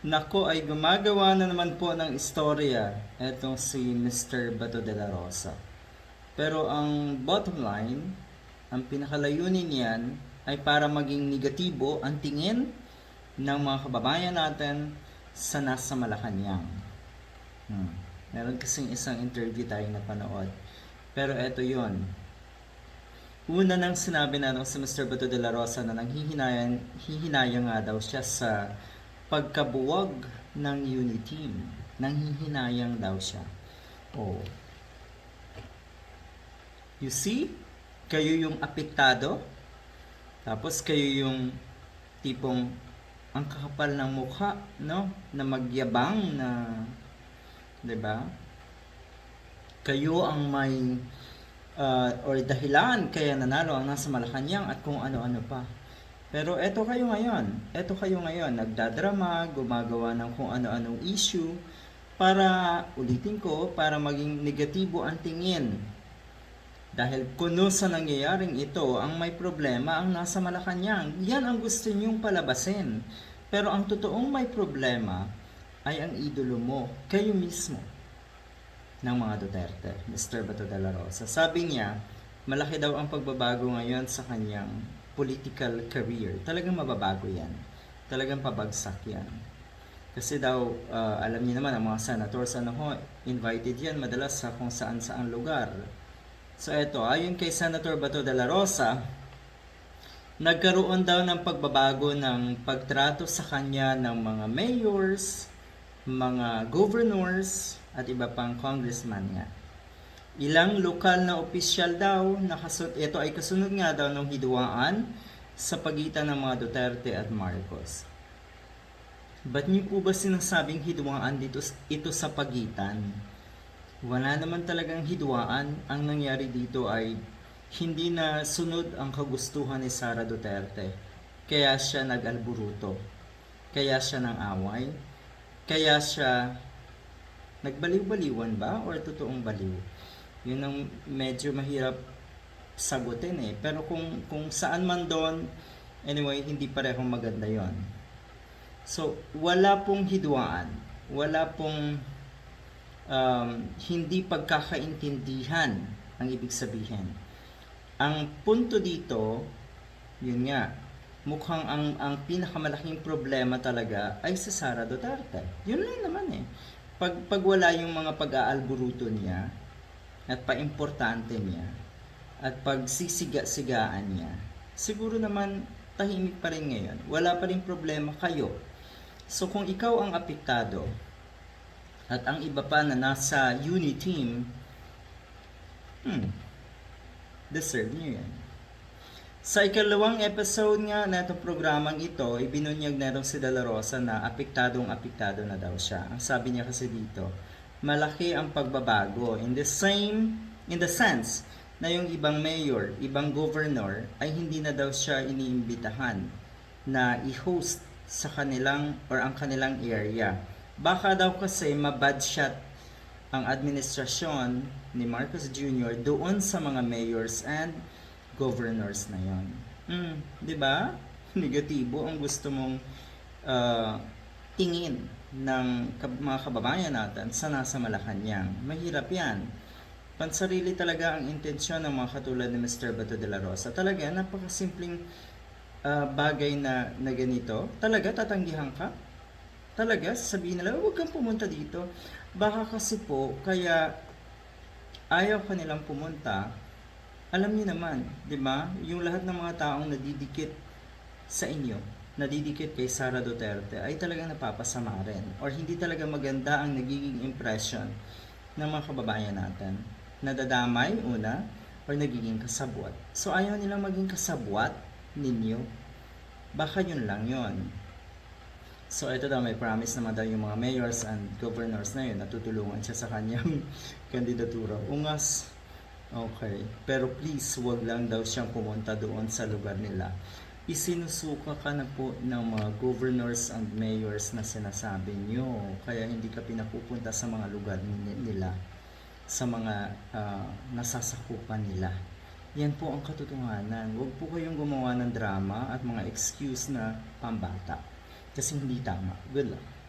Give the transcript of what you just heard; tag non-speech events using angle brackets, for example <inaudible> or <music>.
Nako ay gumagawa na naman po ng istorya etong si Mr. Bato de la Rosa. Pero ang bottom line, ang pinakalayunin niyan ay para maging negatibo ang tingin ng mga kababayan natin sa nasa Malacanang. Hmm. Meron kasing isang interview tayo na panood. Pero eto yon. Una nang sinabi na nung si Mr. Bato de la Rosa na nanghihinayang hihinayang nga daw siya sa pagkabuwag ng unity. Nanghihinayang daw siya. Oh. You see? Kayo yung apektado. Tapos kayo yung tipong ang kakapal ng mukha, no? Na magyabang na 'di ba? Kayo ang may uh, or dahilan kaya nanalo ang nasa Malacanang at kung ano-ano pa. Pero eto kayo ngayon, eto kayo ngayon, nagdadrama, gumagawa ng kung ano-anong issue para, ulitin ko, para maging negatibo ang tingin. Dahil kuno sa nangyayaring ito, ang may problema ang nasa Malacanang. Yan ang gusto niyong palabasin. Pero ang totoong may problema ay ang idolo mo, kayo mismo ng mga Duterte, Mr. Bato de la Rosa. Sabi niya, malaki daw ang pagbabago ngayon sa kanyang political career. Talagang mababago yan. Talagang pabagsak yan. Kasi daw, uh, alam niyo naman, ang mga senators, ano ho, invited yan madalas sa kung saan-saan lugar. So eto, ayon kay Senator Bato de la Rosa, nagkaroon daw ng pagbabago ng pagtrato sa kanya ng mga mayors, mga governors, at iba pang congressman nga. Ilang lokal na opisyal daw, nakasunod, ito ay kasunod nga daw ng hiduaan sa pagitan ng mga Duterte at Marcos. Ba't niyo po ba sinasabing hiduaan dito ito sa pagitan? Wala naman talagang hiduaan. Ang nangyari dito ay hindi na sunod ang kagustuhan ni Sara Duterte. Kaya siya nag-alburuto. Kaya siya nang away. Kaya siya nagbaliw-baliwan ba or totoong baliw? Yun ang medyo mahirap sagutin eh. Pero kung, kung saan man doon, anyway, hindi parehong maganda yon. So, wala pong hidwaan. Wala pong um, hindi pagkakaintindihan ang ibig sabihin. Ang punto dito, yun nga, mukhang ang, ang pinakamalaking problema talaga ay si Sara Duterte. Yun lang naman eh. Pag, pag wala yung mga pag-aalburuto niya, at paimportante niya, at pagsisiga-sigaan niya, siguro naman tahimik pa rin ngayon. Wala pa rin problema kayo. So kung ikaw ang apektado, at ang iba pa na nasa uni team, hmm, deserve nyo yan. Sa ikalawang episode nga na itong programang ito, ibinunyag na si De La Rosa na apektadong apektado na daw siya. Ang sabi niya kasi dito, malaki ang pagbabago. In the same, in the sense na yung ibang mayor, ibang governor, ay hindi na daw siya iniimbitahan na i-host sa kanilang or ang kanilang area. Baka daw kasi mabad shot ang administrasyon ni Marcos Jr. doon sa mga mayors and governors na yon. Mm, 'di ba? <laughs> Negatibo ang gusto mong uh, tingin ng mga kababayan natin sa nasa Malacanang. Mahirap 'yan. Pansarili talaga ang intensyon ng mga katulad ni Mr. Bato de la Rosa. Talaga napakasimpleng uh, bagay na, na ganito. Talaga tatanggihan ka? Talaga sabihin nila, huwag kang pumunta dito. Baka kasi po, kaya ayaw ka nilang pumunta alam niyo naman, 'di ba? Yung lahat ng mga taong nadidikit sa inyo, nadidikit kay Sara Duterte ay talagang napapasama rin or hindi talaga maganda ang nagiging impression ng mga kababayan natin. Nadadamay una or nagiging kasabwat. So ayaw nilang maging kasabwat ninyo. Baka yun lang yon. So ito daw may promise naman daw yung mga mayors and governors na yun natutulungan siya sa kanyang <laughs> kandidatura. Ungas Okay. Pero please, wag lang daw siyang pumunta doon sa lugar nila. Isinusuka ka na po ng mga governors and mayors na sinasabi nyo. Kaya hindi ka pinapupunta sa mga lugar nila. Sa mga uh, nasasakupan nila. Yan po ang katotohanan. Huwag po kayong gumawa ng drama at mga excuse na pambata. Kasi hindi tama. Good luck.